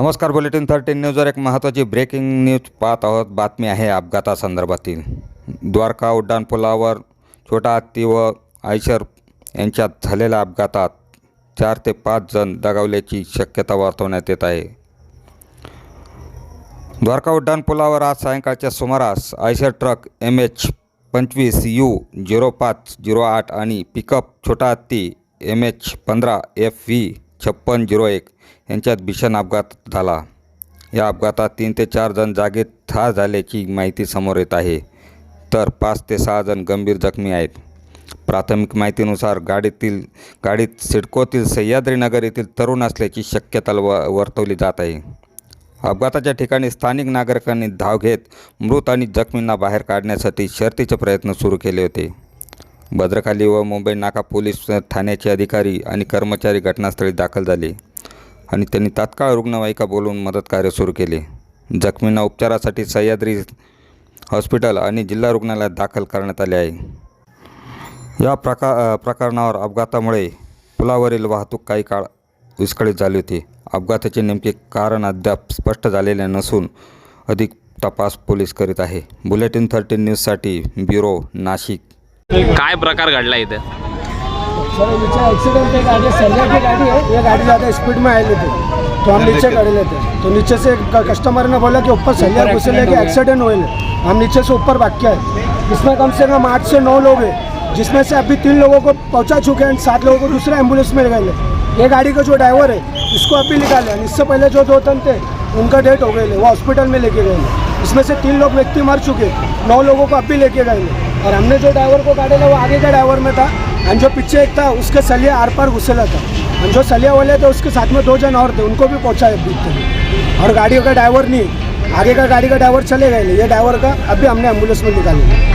नमस्कार bulletin thirteen न्यूजवर एक महत्त्वाची ब्रेकिंग न्यूज पाहत आहोत. बातमी आहे अपघातासंदर्भातील द्वारका उड्डाणपुलावर छोटा हत्ती व आयशर यांच्यात झालेल्या अपघातात चार ते पाच जण दगावल्याची शक्यता वर्तवण्यात येत आहे. द्वारका उड्डाणपुलावर आज सायंकाळच्या सुमारास आयशर ट्रक एम एच पंचवीस यू झिरो पाच झिरो आठ आणि pickup Chhota Hathi M H पंधरा एफ व्ही छप्पन झिरो एक यांच्यात भीषण अपघात झाला. या अपघातात तीन ते चार जण जागेत ठार झाल्याची माहिती समोर येत आहे. तर पाच ते सहा जण गंभीर जखमी आहेत. प्राथमिक माहितीनुसार गाडीतील गाडीत सिडकोतील सह्याद्रीनगर येथील तरुण असल्याची शक्यता व वर्तवली जात आहे. अपघाताच्या ठिकाणी स्थानिक नागरिकांनी धाव घेत मृत आणि जखमींना बाहेर काढण्यासाठी शर्तीचे प्रयत्न सुरू केले होते. भद्रकाली व मुंबई नाका पोलीस ठाण्याचे अधिकारी आणि कर्मचारी घटनास्थळी दाखल झाले आणि त्यांनी तात्काळ रुग्णवाहिका बोलवून मदत कार्य सुरू केले. जखमींना उपचारासाठी सह्याद्री हॉस्पिटल आणि जिल्हा रुग्णालयात दाखल करण्यात आले आहे. या प्रका प्रकरणावर अपघातामुळे पुलावरील वाहतूक काही काळ विस्कळीत झाली होती. अपघाताचे नेमके कारण अद्याप स्पष्ट झालेले नसून अधिक तपास पोलीस करीत आहे. बुलेटिन थर्टीन न्यूजसाठी ब्युरो नाशिक. काय प्रकार घडला इथे? सर नीचे एक्सीडेंट है गाड़ी सरिया की गाड़ी है ये गाड़ी ज़्यादा स्पीड में आई थी तो हम नीचे खड़े लेते तो नीचे से कस्टमर ने बोला कि ऊपर सरिया घुसे लेके एक्सीडेंट हुए हम नीचे से ऊपर भाग के आए इसमें कम से कम आठ से नौ लोग हैं जिसमें से अभी तीन लोगों को पहुँचा चुके हैं सात लोगों को दूसरे एंबुलेंस में ले गए ये गाड़ी का जो ड्राइवर है इसको अभी निकाले इससे पहले जो दो तन थे उनका डेथ हो गए वो हॉस्पिटल में लेके गए इसमें से तीन लोग व्यक्ति मर चुके नौ लोगों को अभी लेके गए और हमने जो ड्राइवर को काटे वो आगे का ड्राइवर में था। और जो पीछे एक था, उसके सलिया आर पार घुसेला था। और जो सलिया वाले थे, उसके साथ में दो जन और थे, उनको भी पहुँचा बीच और गाड़ियों का ड्राइवर नहीं, आगे का गाड़ी का ड्राइवर चले गए ये ड्राइवर का अभी हमने एंबुलेंस में निकाले।